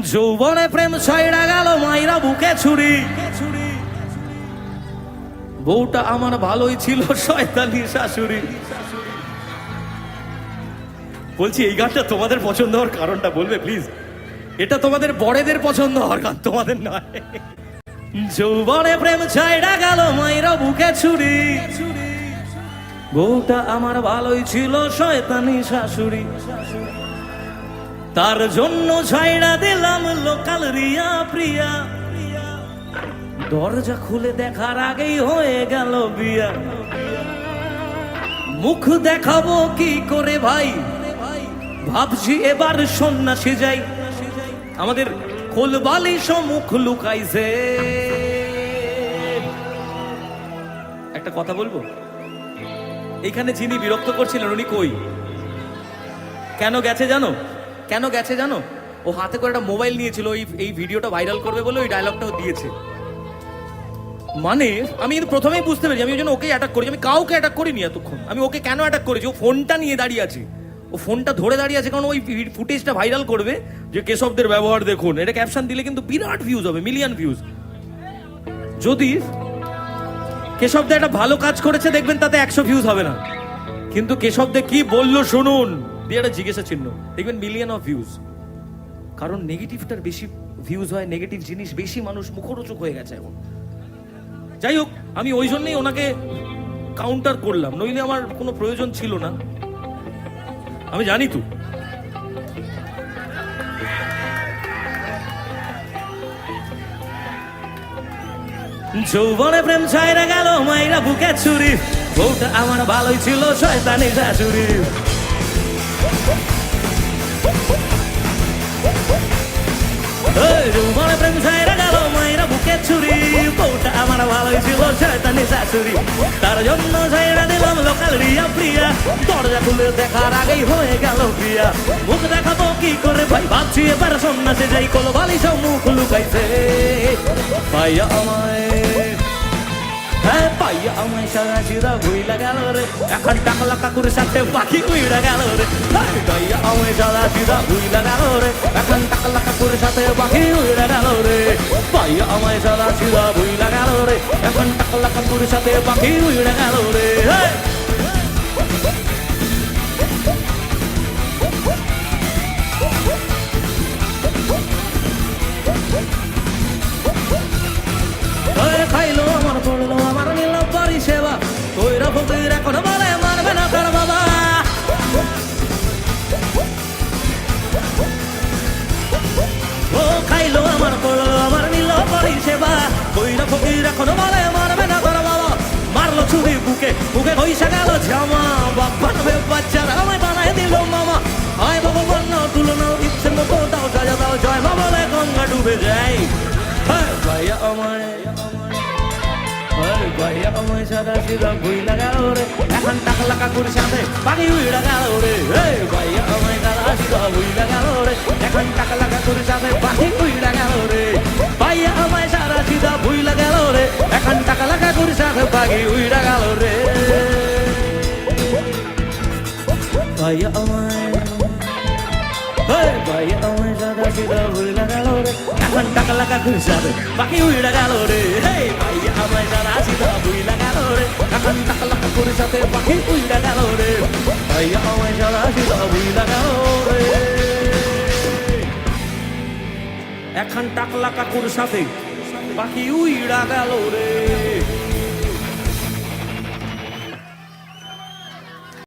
যৌবনে প্রেম ছয়ড়া গেল, মাইরা বুকে ছুরি। বউটা আমার ভালোই ছিল, শয়তানি শাশুড়ি। বলছি, এই গানটা তোমাদের পছন্দ হওয়ার কারণটা বলবে প্লিজ এটা তোমাদের বড়েদের পছন্দ হওয়ার গান তোমাদের নয়। যৌবনে প্রেম ছাইড়া গেল, মাইরা বুকে ছুরি। বউটা আমার ভালোই ছিল, শয়তানি শাশুড়ি। তার জন্য ছাইড়া দিলাম লোকাল রিয়া প্রিয়া। দরজা খুলে দেখার আগেই হয়ে গেল বিয়া। মুখ দেখাবো কি করে ভাই? ভাবছি এবার সন্ন্যাসী যাই। আমাদের কোলবালি মুখ লুকাইছে। একটা কথা বলব? এখানে যিনি বিরক্ত করছিলেন, উনি কই? কেন গেছে জানো? কেন গেছে জানো? ও হাতে করে একটা মোবাইল নিয়েছিল, ওই, এই ভিডিওটা ভাইরাল করবে বলে ওই ডায়লগটাও দিয়েছে। মানে আমি কিন্তু প্রথমেই বুঝতে পেরেছি, আমি ওই জন্য ওকে অ্যাটাক করেছি, আমি কাউকে অ্যাটাক করিনি এতক্ষণ। আমি ওকে কেন অ্যাটাক করেছি? ও ফোনটা নিয়ে দাঁড়িয়ে আছে। ও ফোনটা ধরে দাঁড়িয়ে আছে কারণ ওই ফুটেজটা ভাইরাল করবে যে কেশবদের ব্যবহার দেখুন। এটা ক্যাপশন দিলে কিন্তু বিরাট ভিউজ হবে মিলিয়ন ভিউজ যদি কেশবদা একটা ভালো কাজ করেছে, দেখবেন তাতে একশো ভিউজ হবে না। কিন্তু কেশবদে কি বলল শুনুন। দিয়ে একটা জিজ্ঞাসা চিহ্ন দেখবেন মিলিয়ন অফ ভিউজ কারণ নেগেটিভটার বেশি ভিউজ হয় নেগেটিভ জিনিস বেশি মানুষ মুখরোচক হয়ে গেছে এখন। যাই হোক, আমি ওই জন্যই ওনাকে কাউন্টার করলাম। নইলে আমার কোনো প্রয়োজন ছিল না। আমি জানি তো। যৌবনে প্রেম ছাইরা গেল, মাইরা বুকে ছুরি। বউটা আমার ভালোই ছিল, শয়তানি শাশুড়ি প্রেম ছাইরা গেল মাইরা বুকে ছুরি। বউটা আমার ভালোই ছিল শয়তানি শাশুড়ি তার জন্য ছাইরা দিলাম লোকাল রিয়া প্রিয়া। দরজা খুলে দেখার আগেই হয়ে গেল প্রিয়া মুখ দেখাবো কি করে ভাই? ভাবছি এবার সন্ন্যাসে যাই কল বালি সব মুখ লুকাইছে। পাইয়া আমায় হ্যাঁ পাইয়া আমায় সারা সিরা ভুইলা গেল রে। এখন টাকলা কাকুর সাথে পাখি উইড়া গেল রে। হ্যাঁ, পাইয়া আমায় সারা সিরা ভুইলা গেল রে। কাকুর সাথে পাখি উড়ে গেল রে। পাইয়া আমায় সারা সিরা ভুইলা গেল রে। এখন টাকলা কাকুর সাথে পাখি উড়ে গেল রে। ডুবে যায়। হ্যাঁ ভাইয়া আমায় ওই ভাইয়া আমায় সাদা সিধা ভুইলা গেল রে। এখন টাকা লাকা করে সাথে বাকি উইড়া গেল রে। ভাইয়া আমায় সাদা সিধা ভুইলা গেল রে। এখন টাকা লাকা করে সাথে বাকি উইড়া গেল রে। ভাইয়া আমায় সাদা সিধা ভুইলা গেল রে। এখন টাকা লাকা করে সাথে বাকি উইড়া গেল রে। ভাইয়া আমায় ভাইয়া আমায় সিধা ভুইলা গেল রে এখন টাকা লাগা যাবে বাকি উইড়া গেল রে হেই ভাইয়া আমায় সাদা সিধা ভুইলা গেল রে এখন টাকা লাগা সাথে বাকি উইড়া গেল রে ভাইয়া আমায় সাদা সিধা ভুইলা গেল রে এখন টাকলা কাকুর সাথে বাকি উইড়া গেল রে